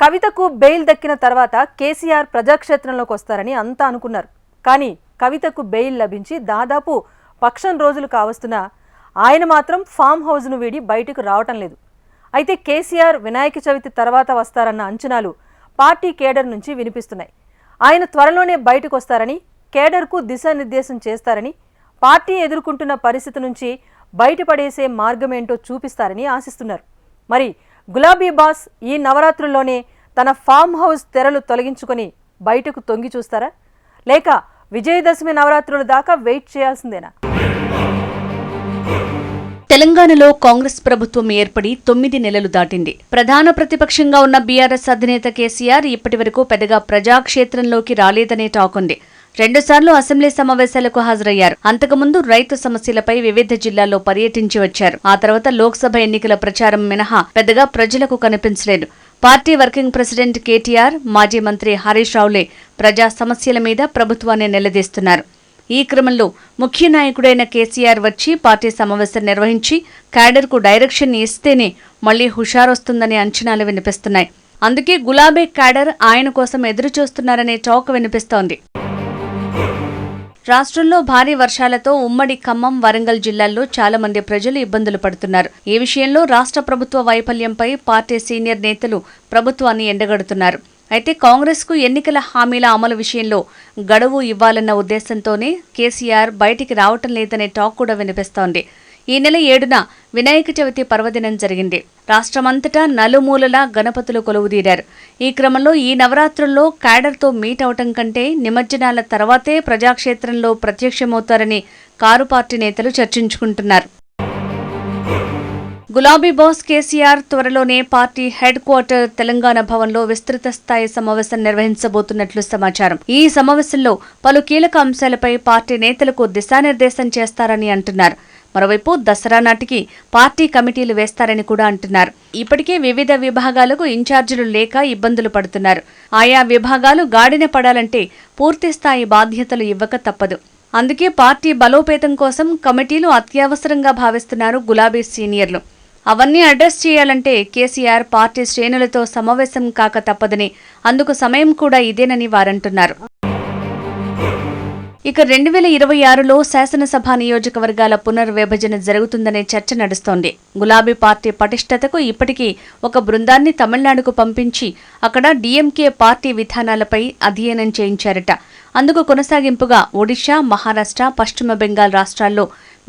కవితకు బెయిల్ దక్కిన తర్వాత కేసీఆర్ ప్రజాక్షేత్రంలోకి వస్తారని అంతా అనుకున్నారు. కానీ కవితకు బెయిల్ లభించి దాదాపు పక్షం రోజులు కావస్తున్నా ఆయన మాత్రం ఫామ్ హౌస్ను వీడి బయటకు రావటం లేదు. అయితే కేసీఆర్ వినాయక చవితి తర్వాత వస్తారన్న అంచనాలు పార్టీ కేడర్ నుంచి వినిపిస్తున్నాయి. ఆయన త్వరలోనే బయటకు వస్తారని కేడర్కు దిశానిర్దేశం చేస్తారని పార్టీ ఎదుర్కొంటున్న పరిస్థితి నుంచి బయటపడేసే మార్గమేంటో చూపిస్తారని ఆశిస్తున్నారు. మరి గులాబీ బాస్ ఈ నవరాత్రుల్లోనే తన ఫామ్ హౌస్ తెరలు తొలగించుకొని బయటకు తొంగి చూస్తారా? లేక విజయదశమి నవరాత్రుల దాకా వెయిట్ చేయాల్సిందేనా? తెలంగాణలో కాంగ్రెస్ ప్రభుత్వం ఏర్పడి తొమ్మిది నెలలు దాటింది. ప్రధాన ప్రతిపక్షంగా ఉన్న బీఆర్ఎస్ అధినేత కేసీఆర్ ఇప్పటివరకు పెద్దగా ప్రజాక్షేత్రంలోకి రాలేదనే టాక్ ఉంది. రెండుసార్లు అసెంబ్లీ సమావేశాలకు హాజరయ్యారు. అంతకుముందు రైతు సమస్యలపై వివిధ జిల్లాల్లో పర్యటించి వచ్చారు. ఆ తర్వాత లోక్సభ ఎన్నికల ప్రచారం మినహా పెద్దగా ప్రజలకు కనిపించలేదు. పార్టీ వర్కింగ్ ప్రెసిడెంట్ కేటీఆర్ మాజీ మంత్రి హరీష్ రావులే ప్రజా సమస్యల మీద ప్రభుత్వాన్ని నిలదీస్తున్నారు. ఈ క్రమంలో ముఖ్య నాయకుడైన కేసీఆర్ వచ్చి పార్టీ సమావేశం నిర్వహించి క్యాడర్కు డైరెక్షన్ ఇస్తేనే మళ్ళీ హుషారొస్తుందనే అంచనాలు వినిపిస్తున్నాయి. అందుకే గులాబీ క్యాడర్ ఆయన కోసం ఎదురుచూస్తున్నారనే టాక్ వినిపిస్తోంది. రాష్ట్రంలో భారీ వర్షాలతో ఉమ్మడి ఖమ్మం వరంగల్ జిల్లాల్లో చాలా మంది ప్రజలు ఇబ్బందులు పడుతున్నారు. ఈ విషయంలో రాష్ట్ర ప్రభుత్వ వైఫల్యంపై పార్టీ సీనియర్ నేతలు ప్రభుత్వాన్ని ఎండగడుతున్నారు. అయితే కాంగ్రెస్కు ఎన్నికల హామీల అమలు విషయంలో గడువు ఇవ్వాలన్న ఉద్దేశంతోనే కేసీఆర్ బయటికి రావటం లేదనే టాక్ కూడా వినిపిస్తోంది. ఈ నెల ఏడున వినాయక చవితి పర్వదినం జరిగింది. రాష్ట్రమంతటా నలుమూలలా గణపతులు కొలువుదీరారు. ఈ క్రమంలో ఈ నవరాత్రుల్లో క్యాడర్తో మీట్ అవటం కంటే నిమజ్జనాల తర్వాతే ప్రజాక్షేత్రంలో ప్రత్యక్షమవుతారని కారు పార్టీ నేతలు చర్చించుకుంటున్నారు. గులాబీ బాస్ కేసీఆర్ త్వరలోనే పార్టీ హెడ్ క్వార్టర్ తెలంగాణ భవన్లో విస్తృత స్థాయి సమావేశం నిర్వహించబోతున్నట్లు సమాచారం. ఈ సమావేశంలో పలు కీలక అంశాలపై పార్టీ నేతలకు దిశానిర్దేశం చేస్తారని అంటున్నారు. మరోవైపు దసరా నాటికి పార్టీ కమిటీలు వేస్తారని కూడా అంటున్నారు. ఇప్పటికే వివిధ విభాగాలకు ఇన్ఛార్జీలు లేక ఇబ్బందులు పడుతున్నారు. ఆయా విభాగాలు గాడిన పడాలంటే పూర్తి స్థాయి బాధ్యతలు ఇవ్వక తప్పదు. అందుకే పార్టీ బలోపేతం కోసం కమిటీలు అత్యవసరంగా భావిస్తున్నారు గులాబీ సీనియర్లు. అవన్నీ అడ్రస్ చేయాలంటే కేసీఆర్ పార్టీ శ్రేణులతో సమావేశం కాక తప్పదని అందుకు సమయం కూడా ఇదేనని వారంటున్నారు. ఇక రెండు వేల ఇరవై ఆరులో శాసనసభ నియోజకవర్గాల పునర్విభజన జరుగుతుందనే చర్చ నడుస్తోంది. గులాబీ పార్టీ పటిష్టతకు ఇప్పటికీ ఒక బృందాన్ని తమిళనాడుకు పంపించి అక్కడ డీఎంకే పార్టీ విధానాలపై అధ్యయనం చేయించారట. అందుకు కొనసాగింపుగా ఒడిషా మహారాష్ట్ర పశ్చిమ బెంగాల్ రాష్ట్రాల్లో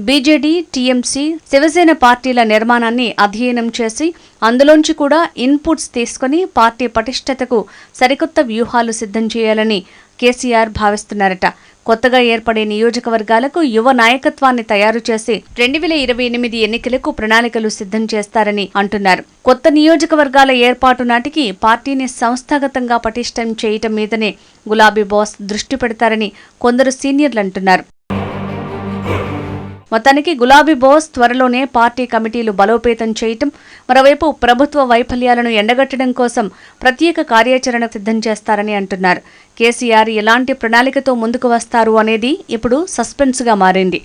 బీజేడీ టీఎంసీ శివసేన పార్టీల నిర్మాణాన్ని అధ్యయనం చేసి అందులోంచి కూడా ఇన్పుట్స్ తీసుకుని పార్టీ పటిష్టతకు సరికొత్త వ్యూహాలు సిద్ధం చేయాలని కేసీఆర్ భావిస్తున్నారట. కొత్తగా ఏర్పడే నియోజకవర్గాలకు యువ నాయకత్వాన్ని తయారు చేసి రెండు వేల ఇరవై ఎనిమిది ఎన్నికలకు ప్రణాళికలు సిద్ధం చేస్తారని అంటున్నారు. కొత్త నియోజకవర్గాల ఏర్పాటు నాటికి పార్టీని సంస్థాగతంగా పటిష్టం చేయటం మీదనే గులాబీ బాస్ దృష్టి పెడతారని కొందరు సీనియర్లు అంటున్నారు. మొత్తానికి గులాబీ బోస్ త్వరలోనే పార్టీ కమిటీలు బలోపేతం చేయటం మరోవైపు ప్రభుత్వ వైఫల్యాలను ఎండగట్టడం కోసం ప్రత్యేక కార్యాచరణ సిద్ధం చేస్తారని అంటున్నారు. కేసీఆర్ ఎలాంటి ప్రణాళికతో ముందుకు వస్తారు అనేది ఇప్పుడు సస్పెన్స్గా మారింది.